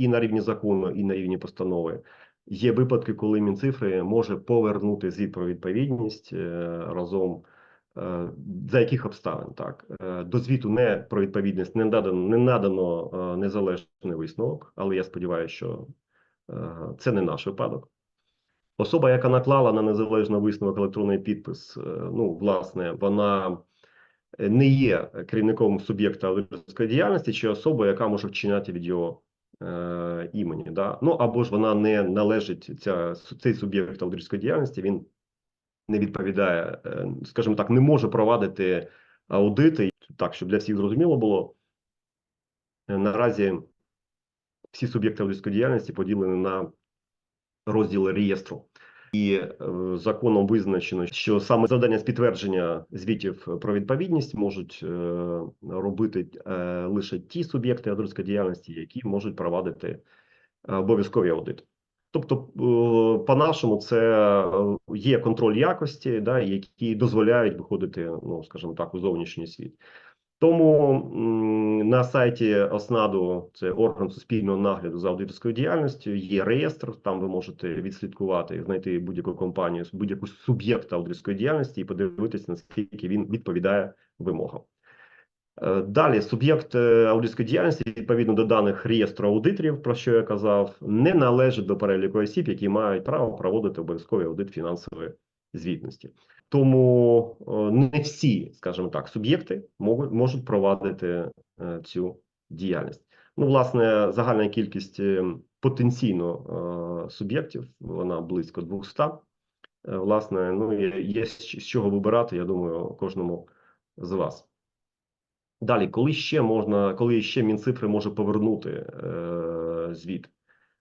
і на рівні закону, і на рівні постанови. Є випадки, коли Мінцифри може повернути звіт про відповідність е, разом. е, За яких обставин так Е, до звіту не про відповідність не надано не надано незалежний висновок, але я сподіваюся, що це не наш випадок. Особа, яка наклала на незалежний висновок електронний підпис, ну власне, вона не є керівником суб'єкта аудиторської діяльності, чи особа, яка може вчиняти від його е, імені. Да? Ну або ж вона не належить ця цей суб'єкт аудиторської діяльності. Він не відповідає, е, скажімо так, не може провадити аудити. Так, щоб для всіх зрозуміло було. Е, Наразі всі суб'єкти аудиторської діяльності поділені на розділи реєстру. І е, законом визначено, що саме завдання з підтвердження звітів про відповідність можуть е, робити е, лише ті суб'єкти аудиторської діяльності, які можуть провадити обов'язкові аудити. Тобто, е, по-нашому, це є контроль якості, да, які дозволяють виходити, ну скажімо так, у зовнішній світ. Тому на сайті ОСНАДу, це орган суспільного нагляду за аудиторською діяльністю, є реєстр. Там ви можете відслідкувати, знайти будь-яку компанію, будь-яку суб'єкта аудиторської діяльності і подивитися, наскільки він відповідає вимогам. Е, Далі суб'єкт е, аудиторської діяльності відповідно до даних реєстру аудиторів, про що я казав, не належить до переліку осіб, які мають право проводити обов'язковий аудит фінансової звітності. Тому е, не всі, скажімо так, суб'єкти можуть, провадити е, цю діяльність. Ну, власне, загальна кількість е, потенційно суб'єктів вона близько 200. Е, Власне, ну є, з чого вибирати, я думаю, кожному з вас. Далі, коли ще можна, коли ще Мінцифри може повернути е, звіт,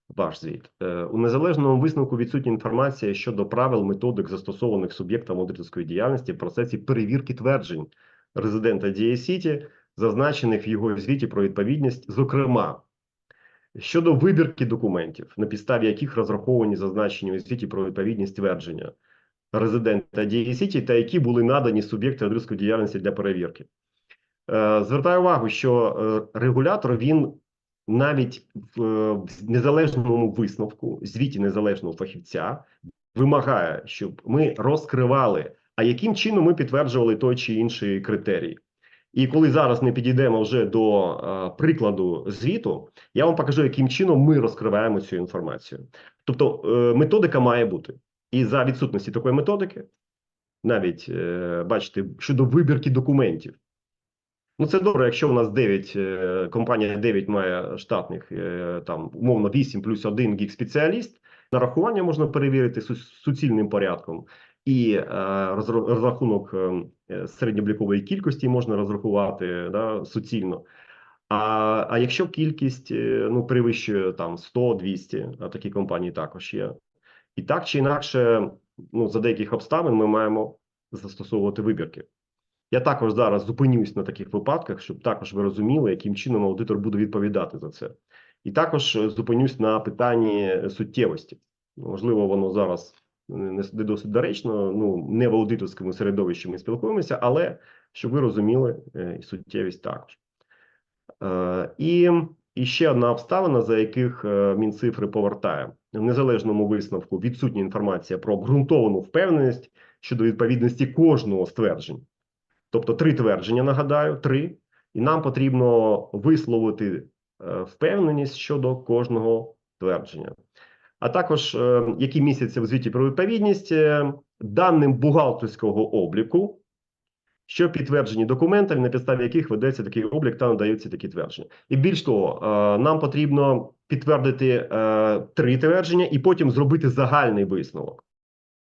ваш звіт, е, у незалежному висновку відсутня інформація щодо правил методик застосованих суб'єктам аудиторської діяльності в процесі перевірки тверджень резидента Дія Сіті, зазначених в його звіті про відповідність, зокрема щодо вибірки документів, на підставі яких розраховані зазначені у звіті про відповідність твердження резидента Дія Сіті, та які були надані суб'єкту аудиторської діяльності для перевірки. Е, Звертаю увагу, що е, регулятор він навіть в незалежному висновку, звіті незалежного фахівця, вимагає, щоб ми розкривали, а яким чином ми підтверджували той чи інший критерій. І коли зараз ми підійдемо вже до е, прикладу звіту, я вам покажу, яким чином ми розкриваємо цю інформацію. Тобто е, методика має бути. І за відсутності такої методики, навіть е, бачите, щодо вибірки документів. Ну, це добре, якщо у нас 9, е, компанія 9 має штатних, е, там, умовно, 8 плюс 1 гік-спеціаліст, нарахування можна перевірити суцільним порядком, і е, розрахунок середньооблікової кількості можна розрахувати да, суцільно. А, а якщо кількість ну, перевищує там 100-200, а такі компанії також є. І так чи інакше, ну, за деяких обставин ми маємо застосовувати вибірки. Я також зараз зупинюсь на таких випадках, щоб також ви розуміли, яким чином аудитор буде відповідати за це. І також е, зупинюсь на питанні суттєвості. Можливо, воно зараз не не досить доречно. Ну не в аудиторському середовищі ми спілкуємося, але щоб ви розуміли е, і суттєвість також. Е, І, і ще одна обставина, за яких е, Мінцифри повертає в незалежному висновку відсутня інформація про обґрунтовану впевненість щодо відповідності кожного з тверджень. Тобто три твердження, нагадаю, три, і нам потрібно висловити е, впевненість щодо кожного твердження. А також, е, які містяться в звіті про відповідність, е, даним бухгалтерського обліку, що підтверджені документами, на підставі яких ведеться такий облік та надаються такі твердження. І більш того, нам потрібно підтвердити три твердження і потім зробити загальний висновок.